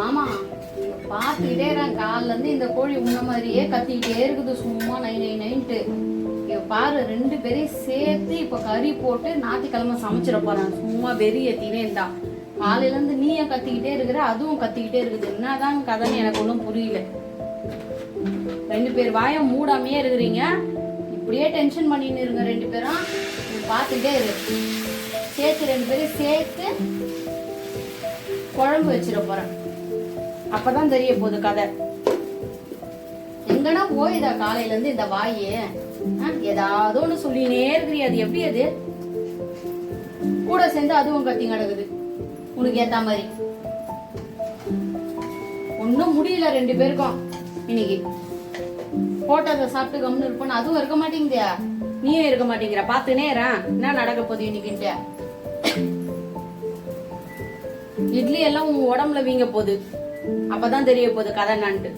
மாமா பார்த்துக்கிட்டே இருக்கேன் காலில இருந்து இந்த கோழி உன்ன மாதிரியே கத்திக்கிட்டே இருக்குது. சும்மா நை நை நைன்ட்டு. பாரு ரெண்டு பேரையும் சேர்த்து இப்ப கறி போட்டு ஞாயிற்றுக்கிழமை சமைச்சிட போறேன் சும்மா வெறி ஏத்தினே இருந்தா காலையில இருந்து நீ ஏன் கத்திக்கிட்டே இருக்கிற அதுவும் கத்திக்கிட்டே இருக்குது. என்னதான் கதைன்னு எனக்கு ஒன்றும் புரியல. ரெண்டு பேர் வாயை மூடாமையே இருக்கிறீங்க. இப்படியே டென்ஷன் பண்ணின்னு இருங்க ரெண்டு பேரும். பார்த்துக்கிட்டே பார்த்துட்டே இரு. சேர்த்து ரெண்டு பேரும் சேர்த்து குழம்பு வச்சிட போறேன். அப்பதான் தெரிய போகுது கதை. எங்கடா போயுதா காலையில இருந்து இந்த வாயே ஏதாவது ஒண்ணு சொல்லினே இருக்கிறீ அது எப்படி அது? கூட சேர்ந்து அதுவும் கத்தி கிடக்குது உனக்கு ஏத்த மாதிரி. ஒன்னும் முடியல ரெண்டு பேருக்கும். இன்னைக்கு போட்டதை சாப்பிட்டு கம்னு இருப்போம் அதுவும் இருக்க மாட்டேங்குதியா நீயும் இருக்க மாட்டேங்கிற. பார்த்துனே என்ன நடக்க போகுது இன்னைக்குன்ட்டு. இட்லி எல்லாம் உன் உடம்புல வீங்க போகுது. அப்பதான் தெரிய போகுது கதை என்னான்ட்டு.